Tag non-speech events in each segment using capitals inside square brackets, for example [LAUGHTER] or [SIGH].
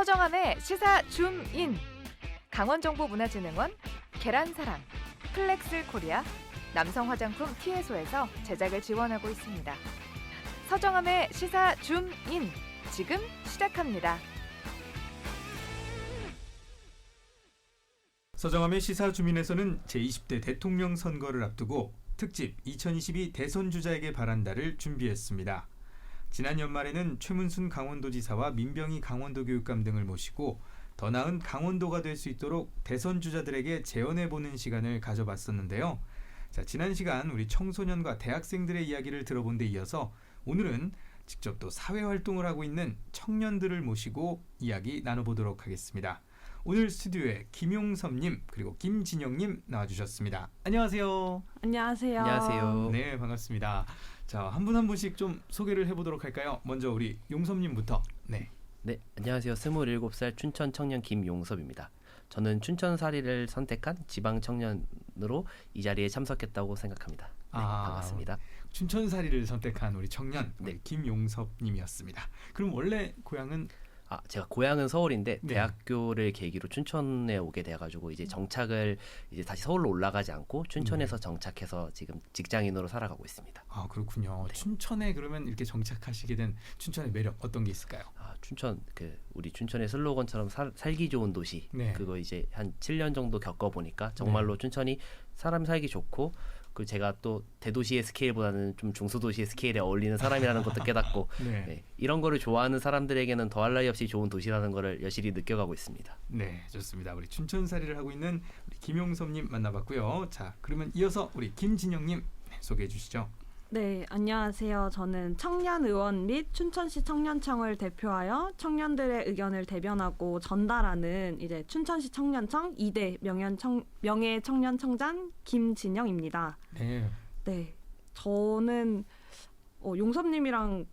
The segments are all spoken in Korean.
서정함의 시사 줌인 강원정보문화진흥원 계란사랑 플렉스 코리아 남성 화장품 티에소에서 제작을 지원하고 있습니다. 서정함의 시사 줌인 지금 시작합니다. 서정함의 시사 주민에서는 제20대 대통령 선거를 앞두고 특집 2022 대선 주자에게 바란다를 준비했습니다. 지난 연말에는 최문순 강원도지사와 민병희 강원도 교육감 등을 모시고 더 나은 강원도가 될 수 있도록 대선 주자들에게 재연해 보는 시간을 가져봤었는데요. 자, 지난 시간 우리 청소년과 대학생들의 이야기를 들어본 데 이어서 오늘은 직접 또 사회 활동을 하고 있는 청년들을 모시고 이야기 나눠보도록 하겠습니다. 오늘 스튜디오에 김용섭님 그리고 김진영님 나와주셨습니다. 안녕하세요. 안녕하세요. 안녕하세요. 네 반갑습니다. 자 한 분 한 분씩 좀 소개를 해보도록 할까요? 먼저 우리 용섭님부터. 네. 네, 안녕하세요. 27살 춘천 청년 김용섭입니다. 저는 춘천 사리를 선택한 지방 청년으로 이 자리에 참석했다고 생각합니다. 네, 아. 반갑습니다. 춘천 사리를 선택한 우리 청년 네. 우리 김용섭 님이었습니다. 그럼 원래 고향은 아, 제가 고향은 서울인데 네. 대학교를 계기로 춘천에 오게 돼 가지고 이제 정착을 이제 다시 서울로 올라가지 않고 춘천에서 네. 정착해서 지금 직장인으로 살아가고 있습니다. 아 그렇군요. 네. 춘천에 그러면 이렇게 정착하시게 된 춘천의 매력 어떤 게 있을까요? 아, 춘천 그 우리 춘천의 슬로건처럼 살, 살기 좋은 도시 네. 그거 이제 한 7년 정도 겪어 보니까 정말로 춘천이 사람 살기 좋고 그 제가 또 대도시의 스케일보다는 좀 중소도시의 스케일에 어울리는 사람이라는 것도 깨닫고 [LAUGHS] 네. 네, 이런 거를 좋아하는 사람들에게는 더할 나위 없이 좋은 도시라는 거를 여실히 느껴가고 있습니다. 네, 좋습니다. 우리 춘천사리를 하고 있는 우리 김용섭님 만나봤고요. 자, 그러면 이어서 우리 김진영님 소개해 주시죠. 네, 안녕하세요. 저는 청년 의원 및 춘천시 청년청을 대표하여 청년들의 의견을 대변하고 전달하는 이제 춘천시 청년청 2대 명예 청 명예 청년청장 김진영입니다. 네, 네, 저는 어, 용섭님이랑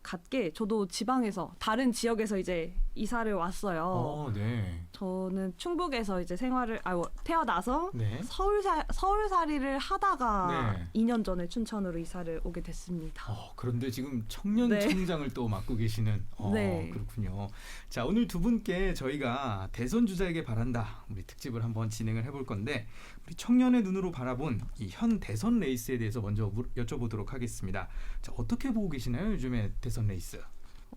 같게 저도 지방에서 다른 지역에서 이제 이사를 왔어요. 어, 네, 저는 충북에서 이제 생활을 아 태어나서 네. 서울사 서울살이를 하다가 네. 2년 전에 춘천으로 이사를 오게 됐습니다. 어, 그런데 지금 청년 네. 청장을 또 맡고 계시는 어, 네. 그렇군요. 자, 오늘 두 분께 저희가 대선 주자에게 바란다 우리 특집을 한번 진행을 해볼 건데 우리 청년의 눈으로 바라본 이 현 대선 레이스에 대해서 먼저 물- 여쭤보도록 하겠습니다. 자, 어떻게 보고 계시나요? 요즘에 대선 레이스?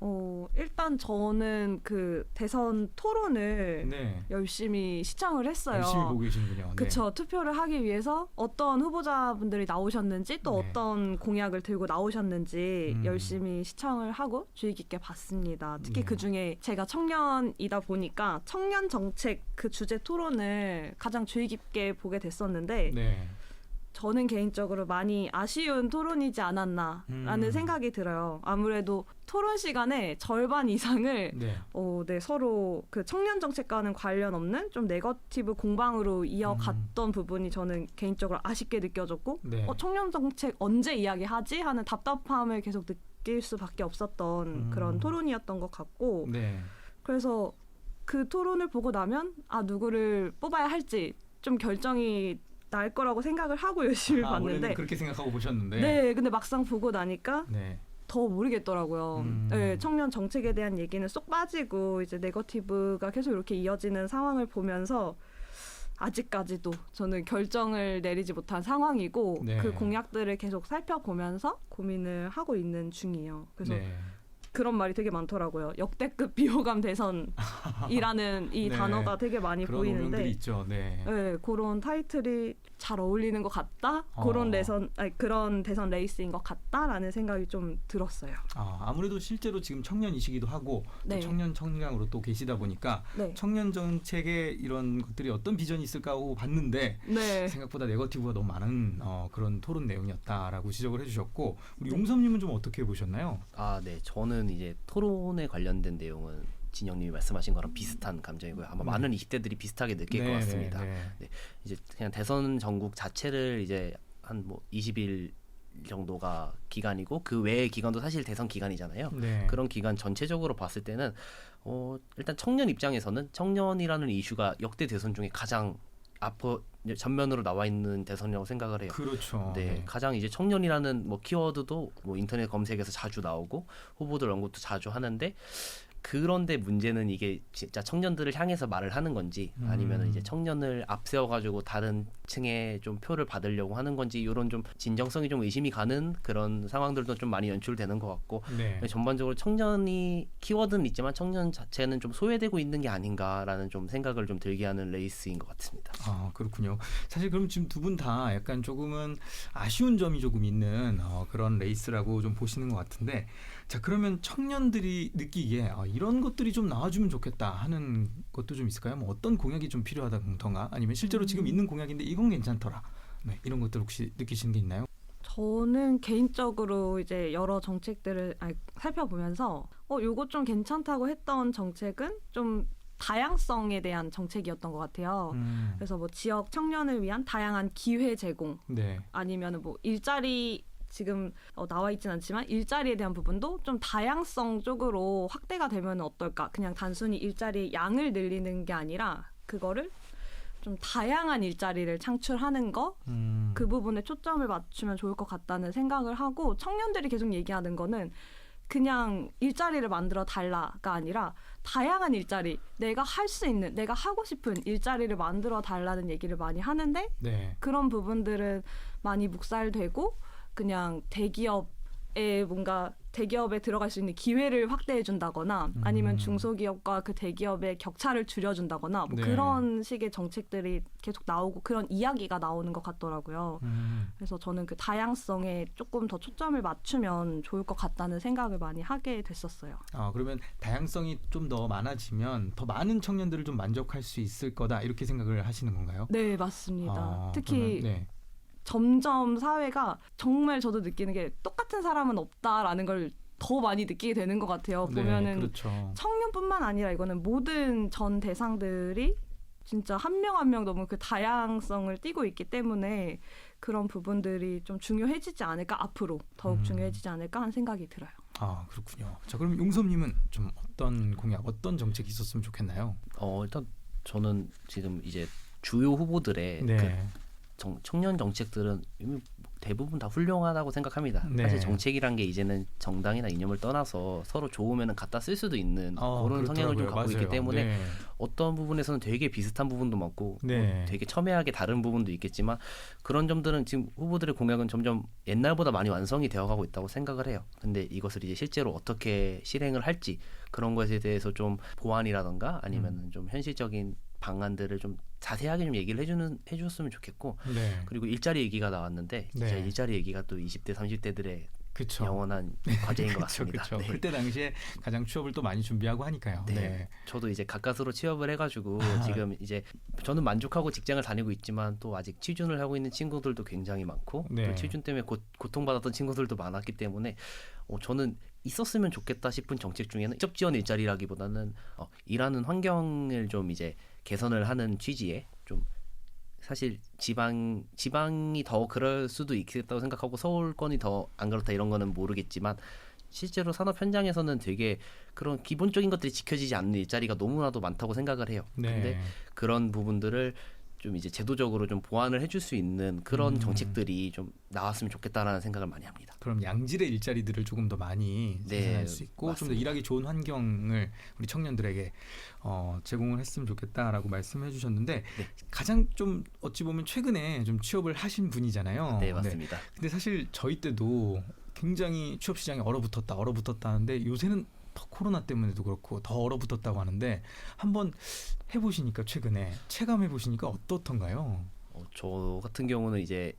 어, 일단 저는 그 대선 토론을 네, 열심히 시청을 했어요. 열심히 보고 계시는군요. 네. 그쵸 투표를 하기 위해서 어떤 후보자분들이 나오셨는지 또 네. 어떤 공약을 들고 나오셨는지 음. 열심히 시청을 하고 주의 깊게 봤습니다. 특히 네. 그 중에 제가 청년이다 보니까 청년 정책 그 주제 토론을 가장 주의 깊게 보게 됐었는데 네. 저는 개인적으로 많이 아쉬운 토론이지 않았나라는 음. 생각이 들어요. 아무래도 토론 시간의 절반 이상을 네. 어, 네, 서로 그 청년 정책과는 관련 없는 좀 네거티브 공방으로 이어갔던 부분이 저는 개인적으로 아쉽게 느껴졌고, 음. 네. 어, 청년 정책 언제 이야기하지 하는 답답함을 계속 느낄 수밖에 없었던 음. 그런 토론이었던 것 같고, 네. 그래서 그 토론을 보고 나면 아 누구를 뽑아야 할지 좀 결정이 날 거라고 생각을 하고 [LAUGHS] 열심히 아, 봤는데, 그렇게 생각하고 보셨는데. 네, 근데 막상 보고 나니까 네. 더 모르겠더라고요. 음. 네, 청년 정책에 대한 얘기는 쏙 빠지고 이제 네거티브가 계속 이렇게 이어지는 상황을 보면서 아직까지도 저는 결정을 내리지 못한 상황이고 네. 그 공약들을 계속 살펴보면서 고민을 하고 있는 중이에요. 그래서 네. 그런 말이 되게 많더라고요. 역대급 [LAUGHS] 비호감 대선 [LAUGHS] 이라는 이 네. 단어가 되게 많이 그런 보이는데 오명들이 있죠. 네. 네, 그런 타이틀이 잘 어울리는 것 같다. 어. 그런 대선, 아니, 그런 대선 레이스인 것 같다라는 생각이 좀 들었어요. 아, 아무래도 실제로 지금 청년이시기도 하고 네. 또 청년 청량으로 또 계시다 보니까 네, 청년 정책에 이런 것들이 어떤 비전이 있을까 하고 봤는데 네. 생각보다 네거티브가 너무 많은 어, 그런 토론 내용이었다라고 지적을 해주셨고 우리 네. 용섭님은 좀 어떻게 보셨나요? 아, 네. 저는 이제 토론에 관련된 내용은 진영님이 말씀하신 거랑 비슷한 감정이고요. 아마 네. 많은 20대들이 비슷하게 느낄 네, 것 같습니다. 네, 네. 이제 그냥 대선 전국 자체를 이제 한 뭐 20일 정도가 기간이고 그 외의 기간도 사실 대선 기간이잖아요. 네. 그런 기간 전체적으로 봤을 때는 어 일단 청년 입장에서는 청년이라는 이슈가 역대 대선 중에 가장 앞어 전면으로 나와 있는 대선이라고 생각을 해요. 그렇죠. 네, 가장 이제 청년이라는 뭐 키워드도 뭐 인터넷 검색에서 자주 나오고 후보들 언급도 자주 하는데 그런데 문제는 이게 진짜 청년들을 향해서 말을 하는 건지 아니면 음. 이제 청년을 앞세워 가지고 다른 층에 좀 표를 받으려고 하는 건지 이런 좀 진정성이 좀 의심이 가는 그런 상황들도 좀 많이 연출되는 것 같고 네. 전반적으로 청년이 키워드는 있지만 청년 자체는 좀 소외되고 있는 게 아닌가라는 좀 생각을 좀 들게 하는 레이스인 것 같습니다. 아 그렇군요. 사실 그럼 지금 두 분 다 약간 조금은 아쉬운 점이 조금 있는 어, 그런 레이스라고 좀 보시는 것 같은데 자 그러면 청년들이 느끼기에 아, 이런 것들이 좀 나와주면 좋겠다 하는 것도 좀 있을까요? 뭐 어떤 공약이 좀 필요하다던가 아니면 실제로 지금 있는 공약인데 이건 괜찮더라. 네, 이런 것들 혹시 느끼시는 게 있나요? 저는 개인적으로 이제 여러 정책들을 아니, 살펴보면서 어 요거 좀 괜찮다고 했던 정책은 좀 다양성에 대한 정책이었던 것 같아요. 음, 그래서 뭐 지역 청년을 위한 다양한 기회 제공 네. 아니면 뭐 일자리 지금 어, 나와 있진 않지만 일자리에 대한 부분도 좀 다양성 쪽으로 확대가 되면 어떨까? 그냥 단순히 일자리 양을 늘리는 게 아니라 그거를 좀 다양한 일자리를 창출하는 거 음, 그 부분에 초점을 맞추면 좋을 것 같다는 생각을 하고 청년들이 계속 얘기하는 거는 그냥 일자리를 만들어 달라가 아니라 다양한 일자리 내가 할 수 있는 내가 하고 싶은 일자리를 만들어 달라는 얘기를 많이 하는데 네. 그런 부분들은 많이 묵살되고 그냥 대기업 에 뭔가 대기업에 들어갈 수 있는 기회를 확대해 준다거나 음. 아니면 중소기업과 그 대기업의 격차를 줄여 준다거나 뭐 네. 그런 식의 정책들이 계속 나오고 그런 이야기가 나오는 것 같더라고요. 음, 그래서 저는 그 다양성에 조금 더 초점을 맞추면 좋을 것 같다는 생각을 많이 하게 됐었어요. 아 그러면 다양성이 좀 더 많아지면 더 많은 청년들을 좀 만족할 수 있을 거다 이렇게 생각을 하시는 건가요? 네, 맞습니다. 아, 특히 그러면, 네. 점점 사회가 정말 저도 느끼는 게 똑같은 사람은 없다라는 걸 더 많이 느끼게 되는 것 같아요. 네, 보면은 그렇죠. 청년뿐만 아니라 이거는 모든 전 대상들이 진짜 한명 한 명 너무 그 다양성을 띠고 있기 때문에 그런 부분들이 좀 중요해지지 않을까 앞으로 더욱 음. 중요해지지 않을까 하는 생각이 들어요. 아 그렇군요. 자 그럼 용섭님은 좀 어떤 공약, 어떤 정책이 있었으면 좋겠나요? 어 일단 저는 지금 이제 주요 후보들의 네. 그 정- 청년 정책들은 대부분 다 훌륭하다고 생각합니다. 네. 사실 정책이란 게 이제는 정당이나 이념을 떠나서 서로 좋으면은 갖다 쓸 수도 있는 어, 그런 성향을 좀 그렇더라고요. 갖고 있기 맞아요. 때문에 네. 어떤 부분에서는 되게 비슷한 부분도 많고 네. 뭐 되게 첨예하게 다른 부분도 있겠지만 그런 점들은 지금 후보들의 공약은 점점 옛날보다 많이 완성이 되어가고 있다고 생각을 해요. 근데 이것을 이제 실제로 어떻게 실행을 할지 그런 것에 대해서 좀 보완이라던가 아니면 음. 좀 현실적인 방안들을 좀 자세하게 좀 얘기를 해주는 해줬으면 좋겠고 네. 그리고 일자리 얘기가 나왔는데 진짜 네. 일자리 얘기가 또 20대 30대들의 그렇죠. 영원한 [LAUGHS] 과제인 것 그렇죠, 같습니다. 그렇죠. 네. 그때 당시에 가장 취업을 또 많이 준비하고 하니까요. 네. 네. 저도 이제 가까스로 취업을 해가지고 아. 지금 이제 저는 만족하고 직장을 다니고 있지만 또 아직 취준을 하고 있는 친구들도 굉장히 많고 네. 또 취준 때문에 고, 고통받았던 친구들도 많았기 때문에 어, 저는 있었으면 좋겠다 싶은 정책 중에는 직접 지원 일자리라기보다는 어, 일하는 환경을 좀 이제 개선을 하는 취지에 좀 사실 지방 지방이 더 그럴 수도 있겠다고 생각하고 서울권이 더 안 그렇다 이런 거는 모르겠지만 실제로 산업 현장에서는 되게 그런 기본적인 것들이 지켜지지 않는 일자리가 너무나도 많다고 생각을 해요. 네. 근데 그런 부분들을 좀 이제 제도적으로 좀 보완을 해줄 수 있는 그런 음. 정책들이 좀 나왔으면 좋겠다라는 생각을 많이 합니다. 그럼 양질의 일자리들을 조금 더 많이 네, 생산할 수 있고 좀 더. 일하기 좋은 환경을 우리 청년들에게 어, 제공을 했으면 좋겠다라고 말씀해 주셨는데 네. 가장 좀 어찌 보면 최근에 좀 취업을 하신 분이잖아요. 네 맞습니다. 근데 사실 저희 때도 굉장히 취업 시장이 얼어붙었다, 얼어붙었다 하는데 요새는 더 코로나 때문에도 그렇고 더 얼어붙었다고 하는데 한번 해보시니까 최근에 체감해 보시니까 어떻던가요? 어, 저 같은 경우는 이제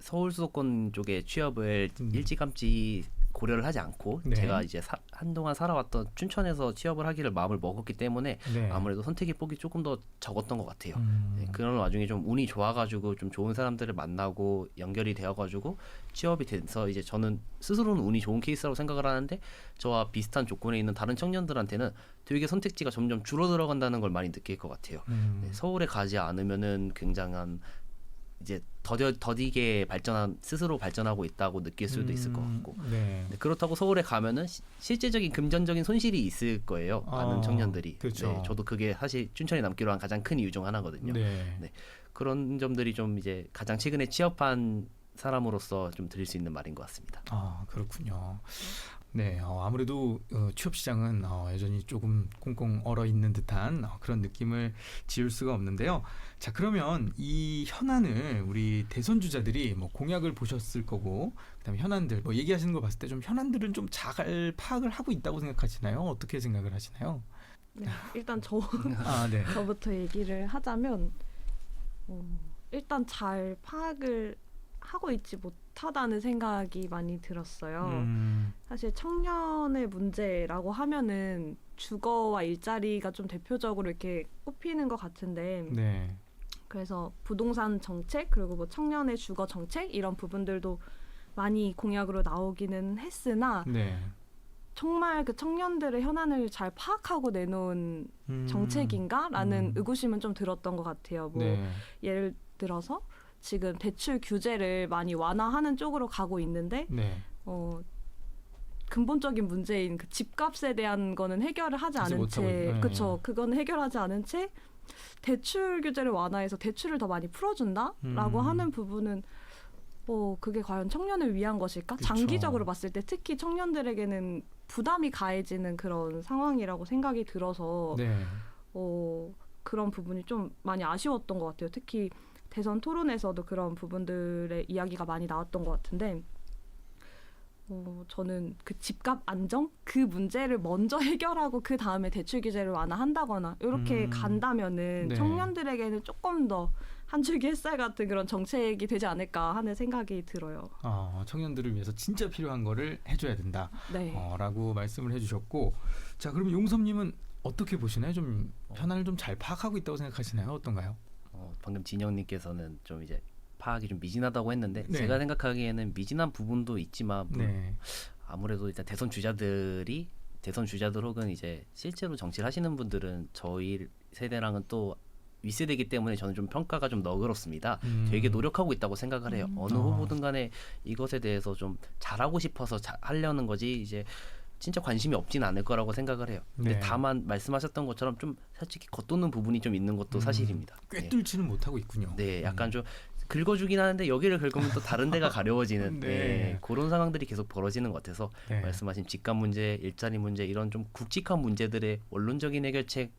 서울 수도권 쪽에 취업을 음. 일찌감치 고려를 하지 않고 네. 제가 이제 사- 한동안 살아왔던 춘천에서 취업을 하기를 마음을 먹었기 때문에 네. 아무래도 선택의 폭이 조금 더 적었던 것 같아요. 음, 네, 그런 와중에 좀 운이 좋아가지고 좀 좋은 사람들을 만나고 연결이 되어가지고 취업이 돼서 이제 저는 스스로는 운이 좋은 케이스라고 생각을 하는데 저와 비슷한 조건에 있는 다른 청년들한테는 되게 선택지가 점점 줄어들어간다는 걸 많이 느낄 것 같아요. 음, 네, 서울에 가지 않으면은 굉장한 이제 더뎌 더디게 발전한 스스로 발전하고 있다고 느낄 수도 있을 것 음, 같고 네. 네, 그렇다고 서울에 가면은 시- 실제적인 금전적인 손실이 있을 거예요. 많은 아, 청년들이. 그렇죠. 네, 저도 그게 사실 춘천에 남기로 한 가장 큰 이유 중 하나거든요. 네. 네. 그런 점들이 좀 이제 가장 최근에 취업한 사람으로서 좀 드릴 수 있는 말인 것 같습니다. 아 그렇군요. 네, 어, 아무래도 어, 취업 시장은 어, 여전히 조금 꽁꽁 얼어 있는 듯한 어, 그런 느낌을 지울 수가 없는데요. 자, 그러면 이 현안을 우리 대선 주자들이 뭐 공약을 보셨을 거고, 그다음에 현안들 뭐 얘기하시는 거 봤을 때 좀 현안들은 좀 잘 파악을 하고 있다고 생각하시나요? 어떻게 생각을 하시나요? 네, 일단 저 [LAUGHS] 아, 네. 저부터 얘기를 하자면 어, 일단 잘 파악을 하고 있지 못하다는 생각이 많이 들었어요. 음, 사실 청년의 문제라고 하면은 주거와 일자리가 좀 대표적으로 이렇게 꼽히는 것 같은데 네. 그래서 부동산 정책 그리고 뭐 청년의 주거 정책 이런 부분들도 많이 공약으로 나오기는 했으나 네. 정말 그 청년들의 현안을 잘 파악하고 내놓은 음, 정책인가라는 음. 의구심은 좀 들었던 것 같아요. 뭐 네. 예를 들어서 지금 대출 규제를 많이 완화하는 쪽으로 가고 있는데 네. 어, 근본적인 문제인 그 집값에 대한 거는 해결을 하지 않은 채, 있- 네. 그쵸? 그거는 해결하지 않은 채 대출 규제를 완화해서 대출을 더 많이 풀어준다라고 음. 하는 부분은 어 그게 과연 청년을 위한 것일까? 그쵸. 장기적으로 봤을 때 특히 청년들에게는 부담이 가해지는 그런 상황이라고 생각이 들어서 네. 어, 그런 부분이 좀 많이 아쉬웠던 것 같아요. 특히 대선 토론에서도 그런 부분들의 이야기가 많이 나왔던 것 같은데, 어, 저는 그 집값 안정 그 문제를 먼저 [LAUGHS] 해결하고 그 다음에 대출 규제를 완화한다거나 이렇게 음. 간다면은 네. 청년들에게는 조금 더 한 줄기 햇살 같은 그런 정책이 되지 않을까 하는 생각이 들어요. 어, 청년들을 위해서 진짜 필요한 거를 해줘야 된다. 네. 어, 라고 말씀을 해주셨고 자 그럼 용섭님은 어떻게 보시나요? 좀 현안을 좀 잘 파악하고 있다고 생각하시나요? 어떤가요? 어, 방금 진영님께서는 좀 이제 파악이 좀 미진하다고 했는데 네. 제가 생각하기에는 미진한 부분도 있지만 물- 네, 아무래도 일단 대선 주자들이 대선 주자들 혹은 이제 실제로 정치를 하시는 분들은 저희 세대랑은 또 윗세대이기 때문에 저는 좀 평가가 좀 너그럽습니다. 음. 되게 노력하고 있다고 생각을 해요. 음. 어느 어. 후보든 간에 이것에 대해서 좀 잘하고 싶어서 자, 하려는 거지 이제 진짜 관심이 없진 않을 거라고 생각을 해요. 근데 네. 다만 말씀하셨던 것처럼 좀 솔직히 겉도는 부분이 좀 있는 것도 음. 사실입니다. 네. 꿰뚫지는 못하고 있군요. 네, 약간 음. 좀 긁어주긴 하는데 여기를 긁으면 또 다른 데가 [LAUGHS] 가려워지는 네. 네. 그런 상황들이 계속 벌어지는 것 같아서 네. 말씀하신 집값 문제, 일자리 문제 이런 좀 굵직한 문제들의 원론적인 해결책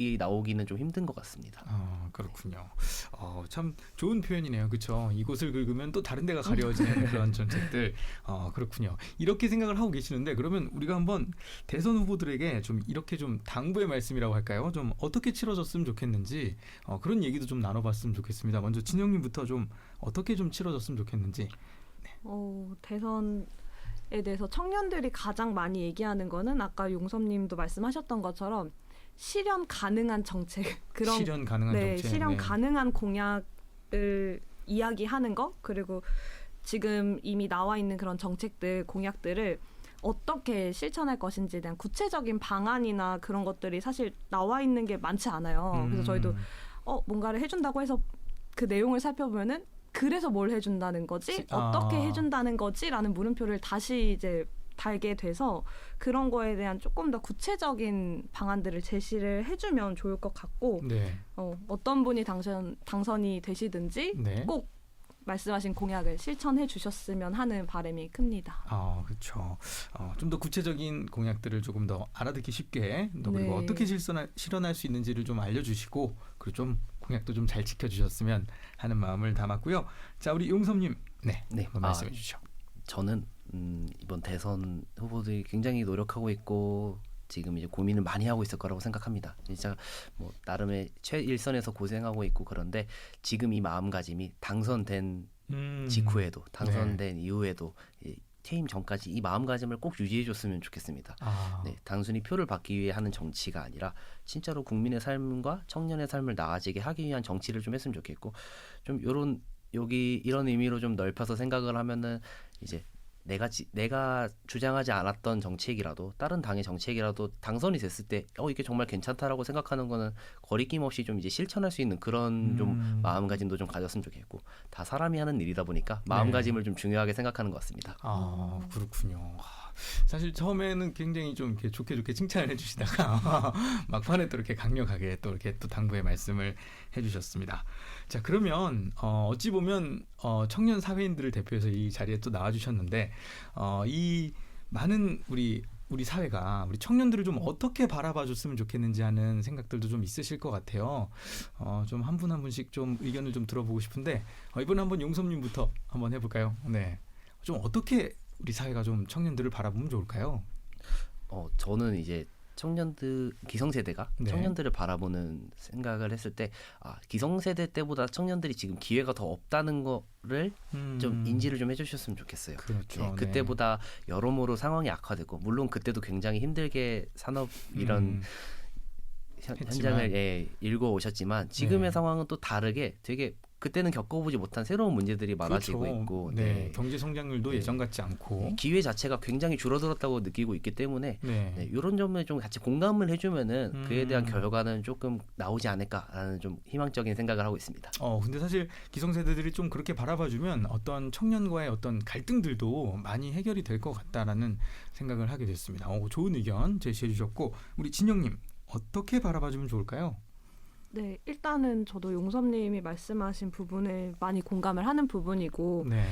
이 나오기는 좀 힘든 것 같습니다. 어, 그렇군요. 어, 참 좋은 표현이네요. 그렇죠? 이곳을 긁으면 또 다른 데가 가려워지는 그런 [LAUGHS] 정책들. 어, 그렇군요. 이렇게 생각을 하고 계시는데 그러면 우리가 한번 대선 후보들에게 좀 이렇게 좀 당부의 말씀이라고 할까요? 좀 어떻게 치러졌으면 좋겠는지 어, 그런 얘기도 좀 나눠봤으면 좋겠습니다. 먼저 진영님부터 좀 어떻게 좀 치러졌으면 좋겠는지. 어, 대선 에 대해서 청년들이 가장 많이 얘기하는 거는 아까 용섭님도 말씀하셨던 것처럼 실현 가능한 정책 [LAUGHS] 그런 실현 가능한 네, 정책. 실현 네. 가능한 공약을 이야기하는 거 그리고 지금 이미 나와 있는 그런 정책들 공약들을 어떻게 실천할 것인지에 대한 구체적인 방안이나 그런 것들이 사실 나와 있는 게 많지 않아요. 그래서 저희도 음, 어 뭔가를 해준다고 해서 그 내용을 살펴보면은 그래서 뭘 해준다는 거지 시- 어떻게 아. 해준다는 거지라는 물음표를 다시 이제 달게 돼서 그런 거에 대한 조금 더 구체적인 방안들을 제시를 해주면 좋을 것 같고 네. 어, 어떤 분이 당선 당선이 되시든지 네. 꼭 말씀하신 공약을 실천해 주셨으면 하는 바람이 큽니다. 아, 그렇죠. 어, 좀 더 구체적인 공약들을 조금 더 알아듣기 쉽게 또 그리고 네. 어떻게 실천할, 실현할 수 있는지를 좀 알려주시고 그리고 좀 공약도 좀 잘 지켜주셨으면 하는 마음을 담았고요. 자, 우리 용섭님, 네, 네, 한번 아, 말씀해 주시죠. 저는 음, 이번 대선 후보들이 굉장히 노력하고 있고 지금 이제 고민을 많이 하고 있을 거라고 생각합니다. 진짜 뭐 나름의 최일선에서 고생하고 있고 그런데 지금 이 마음가짐이 당선된 음, 직후에도 당선된 이후에도 이 퇴임 전까지 이 마음가짐을 꼭 유지해줬으면 좋겠습니다. 아, 네, 단순히 표를 받기 위해 하는 정치가 아니라 진짜로 국민의 삶과 청년의 삶을 나아지게 하기 위한 정치를 좀 했으면 좋겠고 좀 요런 여기 이런 의미로 좀 넓혀서 생각을 하면은 이제 내가 지, 내가 주장하지 않았던 정책이라도 다른 당의 정책이라도 당선이 됐을 때 어 이게 정말 괜찮다라고 생각하는 거는 거리낌 없이 좀 이제 실천할 수 있는 그런 좀 음. 마음가짐도 좀 가졌으면 좋겠고 다 사람이 하는 일이다 보니까 네. 마음가짐을 좀 중요하게 생각하는 것 같습니다. 아, 그렇군요. 아, 사실 처음에는 굉장히 좀 이렇게 좋게 좋게 칭찬을 해주시다가 [LAUGHS] 막판에 또 이렇게 강력하게 또 이렇게 또 당부의 말씀을 해주셨습니다. 자 그러면 어, 어찌 보면 어, 청년 사회인들을 대표해서 이 자리에 또 나와주셨는데 어, 이 많은 우리 우리 사회가 우리 청년들을 좀 어떻게 바라봐 줬으면 좋겠는지 하는 생각들도 좀 있으실 것 같아요. 어, 좀 한 분 한 분씩 좀 의견을 좀 들어보고 싶은데 어, 이번에 한번 용섭님부터 한번 해볼까요? 네, 좀 어떻게 우리 사회가 좀 청년들을 바라보면 좋을까요? 어 저는 이제 청년들 기성세대가 네. 청년들을 바라보는 생각을 했을 때 아, 기성세대 때보다 청년들이 지금 기회가 더 없다는 거를 좀 음, 인지를 좀 해주셨으면 좋겠어요. 그렇죠. 네, 그때보다 여러모로 상황이 악화되고 물론 그때도 굉장히 힘들게 산업 이런 음, 현. 현장을 예, 읽어 오셨지만 지금의 네. 상황은 또 다르게 되게 그때는 겪어보지 못한 새로운 문제들이 많아지고 그렇죠. 있고 네, 네. 경제 성장률도 네. 예전 같지 않고 기회 자체가 굉장히 줄어들었다고 느끼고 있기 때문에 네. 네, 이런 점에 좀 같이 공감을 해주면은 그에 대한 음. 결과는 조금 나오지 않을까라는 좀 희망적인 생각을 하고 있습니다. 어 근데 사실 기성세대들이 좀 그렇게 바라봐주면 어떤 청년과의 어떤 갈등들도 많이 해결이 될 것 같다라는 생각을 하게 됐습니다. 어, 좋은 의견 제시해 주셨고 우리 진영님 어떻게 바라봐주면 좋을까요? 네, 일단은 저도 용섭님이 말씀하신 부분에 많이 공감을 하는 부분이고 네,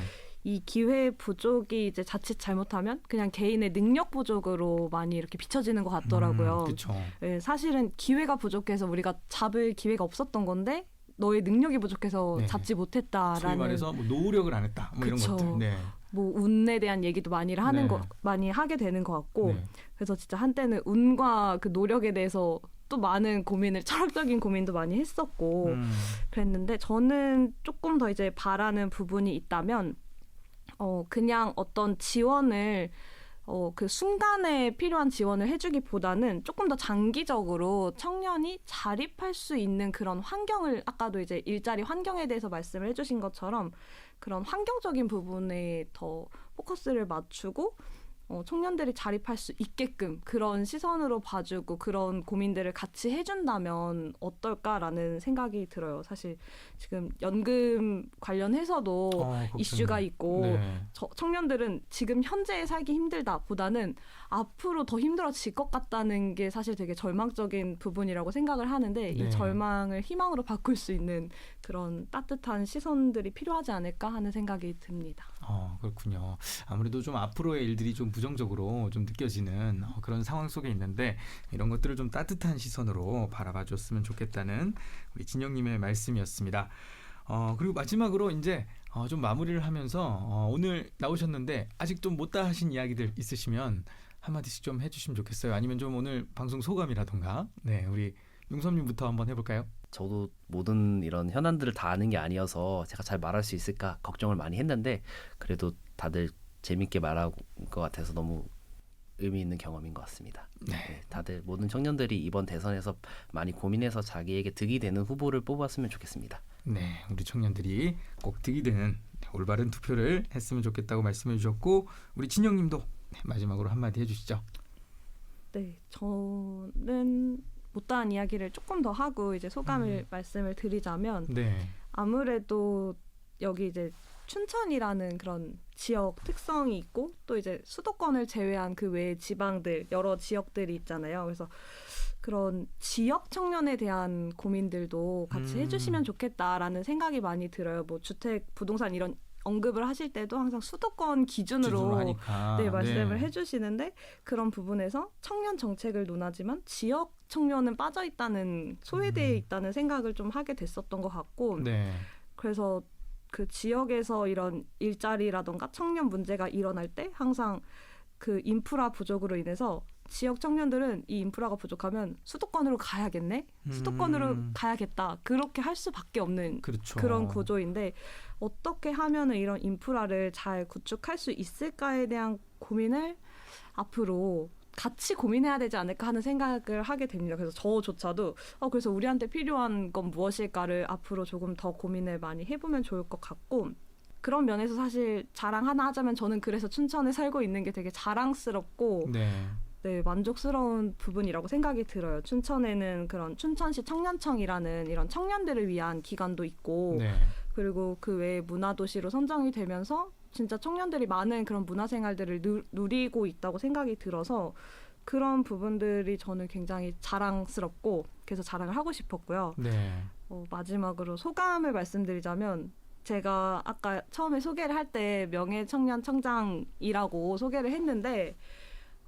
이 기회 부족이 이제 자칫 잘못하면 그냥 개인의 능력 부족으로 많이 이렇게 비춰지는 것 같더라고요. 그렇죠. 네, 사실은 기회가 부족해서 우리가 잡을 기회가 없었던 건데 너의 능력이 부족해서 네. 잡지 소위 못했다라는 말해서 뭐 노력을 안 했다, 뭐 이런 그쵸. 것들. 네, 뭐 운에 대한 얘기도 많이 하는 네. 거 많이 하게 되는 것 같고 네. 그래서 진짜 한때는 운과 그 노력에 대해서 또 많은 고민을 철학적인 고민도 많이 했었고 음, 그랬는데 저는 조금 더 이제 바라는 부분이 있다면 어 그냥 어떤 지원을 어 그 순간에 필요한 지원을 해주기보다는 조금 더 장기적으로 청년이 자립할 수 있는 그런 환경을 아까도 이제 일자리 환경에 대해서 말씀을 해주신 것처럼 그런 환경적인 부분에 더 포커스를 맞추고 어, 청년들이 자립할 수 있게끔 그런 시선으로 봐주고 그런 고민들을 같이 해준다면 어떨까라는 생각이 들어요. 사실 지금 연금 관련해서도 어, 걱정이네. 이슈가 있고 네. 저, 청년들은 지금 현재에 살기 힘들다 보다는 앞으로 더 힘들어질 것 같다는 게 사실 되게 절망적인 부분이라고 생각을 하는데 네. 이 절망을 희망으로 바꿀 수 있는 그런 따뜻한 시선들이 필요하지 않을까 하는 생각이 듭니다. 어, 그렇군요. 아무래도 좀 앞으로의 일들이 좀 부정적으로 좀 느껴지는 어, 그런 상황 속에 있는데 이런 것들을 좀 따뜻한 시선으로 바라봐 줬으면 좋겠다는 우리 진영님의 말씀이었습니다. 어, 그리고 마지막으로 이제 어, 좀 마무리를 하면서 어, 오늘 나오셨는데 아직 좀 못다 하신 이야기들 있으시면 한마디씩 좀 해주시면 좋겠어요. 아니면 좀 오늘 방송 소감이라던가 네 우리 용섭님부터 한번 해볼까요? 저도 모든 이런 현안들을 다 아는 게 아니어서 제가 잘 말할 수 있을까 걱정을 많이 했는데 그래도 다들 재밌게 말한 것 같아서 너무 의미 있는 경험인 것 같습니다. 네. 네, 다들 모든 청년들이 이번 대선에서 많이 고민해서 자기에게 득이 되는 후보를 뽑았으면 좋겠습니다. 네, 우리 청년들이 꼭 득이 되는 올바른 투표를 했으면 좋겠다고 말씀해 주셨고 우리 진영님도 네, 마지막으로 한마디 해주시죠. 네, 저는 못다한 이야기를 조금 더 하고 이제 소감을 음. 말씀을 드리자면 네, 아무래도 여기 이제 춘천이라는 그런 지역 특성이 있고 또 이제 수도권을 제외한 그 외의 지방들 여러 지역들이 있잖아요. 그래서 그런 지역 청년에 대한 고민들도 같이 음. 해주시면 좋겠다라는 생각이 많이 들어요. 뭐 주택, 부동산 이런 언급을 하실 때도 항상 수도권 기준으로, 네, 말씀을 네. 해주시는데 그런 부분에서 청년 정책을 논하지만 지역 청년은 빠져 있다는 소외되어 음. 있다는 생각을 좀 하게 됐었던 것 같고 네, 그래서 그 지역에서 이런 일자리라던가 청년 문제가 일어날 때 항상 그 인프라 부족으로 인해서 지역 청년들은 이 인프라가 부족하면 수도권으로 가야겠네 수도권으로 음. 가야겠다 그렇게 할 수밖에 없는 그렇죠. 그런 구조인데 어떻게 하면은 이런 인프라를 잘 구축할 수 있을까에 대한 고민을 앞으로 같이 고민해야 되지 않을까 하는 생각을 하게 됩니다. 그래서 저조차도 어 그래서 우리한테 필요한 건 무엇일까를 앞으로 조금 더 고민을 많이 해보면 좋을 것 같고 그런 면에서 사실 자랑 하나 하자면 저는 그래서 춘천에 살고 있는 게 되게 자랑스럽고 네, 네, 만족스러운 부분이라고 생각이 들어요. 춘천에는 그런 춘천시 청년청이라는 이런 청년들을 위한 기관도 있고 네, 그리고 그 외에 문화도시로 선정이 되면서 진짜 청년들이 많은 그런 문화생활들을 누, 누리고 있다고 생각이 들어서 그런 부분들이 저는 굉장히 자랑스럽고 그래서 자랑을 하고 싶었고요. 네, 어, 마지막으로 소감을 말씀드리자면 제가 아까 처음에 소개를 할 때 명예 청년 청장이라고 소개를 했는데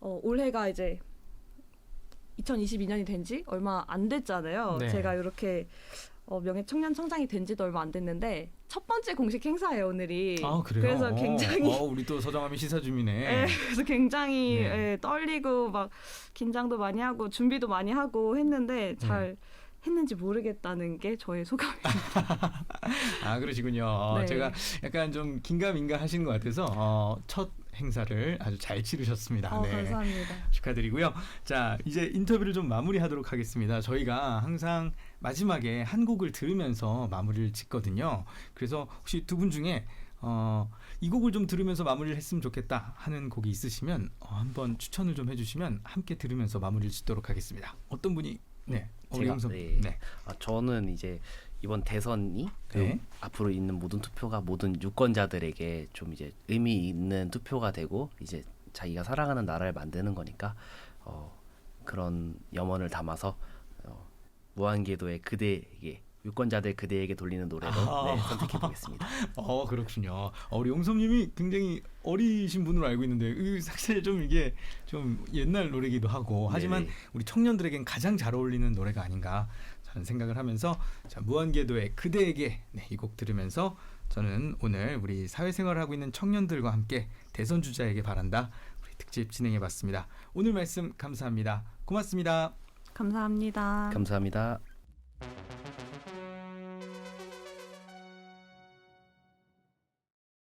어, 올해가 이제 2022년이 된 지 얼마 안 됐잖아요. 네. 제가 이렇게 어, 명예 청년 청장이 된 지도 얼마 안 됐는데 첫 번째 공식 행사예요 오늘이. 아 그래요? 그래서 굉장히 어, 우리 또 서정하면 시사 주민의 예, 그래서 굉장히 네. 예, 떨리고 막 긴장도 많이 하고 준비도 많이 하고 했는데 잘 했는지 모르겠다는 게 저의 소감입니다. [LAUGHS] 아 그러시군요. 어, 네. 제가 약간 좀 긴가민가 하시는 것 같아서 어, 첫 행사를 아주 잘 치르셨습니다. 어, 네. 감사합니다. 축하드리고요. 자, 이제 인터뷰를 좀 마무리하도록 하겠습니다. 저희가 항상 마지막에 한 곡을 들으면서 마무리를 짓거든요. 그래서 혹시 두 분 중에 어, 이 곡을 좀 들으면서 마무리를 했으면 좋겠다 하는 곡이 있으시면 어, 한번 추천을 좀 해주시면 함께 들으면서 마무리를 짓도록 하겠습니다. 어떤 분이 네, 제가, 네. 네. 아, 저는 이제 이번 대선이 그 네. 앞으로 있는 모든 투표가 모든 유권자들에게 좀 이제 의미 있는 투표가 되고 이제 자기가 사랑하는 나라를 만드는 거니까 어, 그런 염원을 담아서 어, 무한궤도의 그대에게 유권자들 그대에게 돌리는 노래로 아. 네, 선택해 보겠습니다. [LAUGHS] 어 그렇군요. 어, 우리 용섭님이 굉장히 어리신 분으로 알고 있는데 이 사실 좀 이게 좀 옛날 노래기도 하고 하지만 네네. 우리 청년들에겐 가장 잘 어울리는 노래가 아닌가 저는 생각을 하면서 자, 무한궤도의 그대에게 네, 이곡 들으면서 저는 오늘 우리 사회생활을 하고 있는 청년들과 함께 대선 주자에게 바란다 우리 특집 진행해 봤습니다. 오늘 말씀 감사합니다. 고맙습니다. 감사합니다. 감사합니다.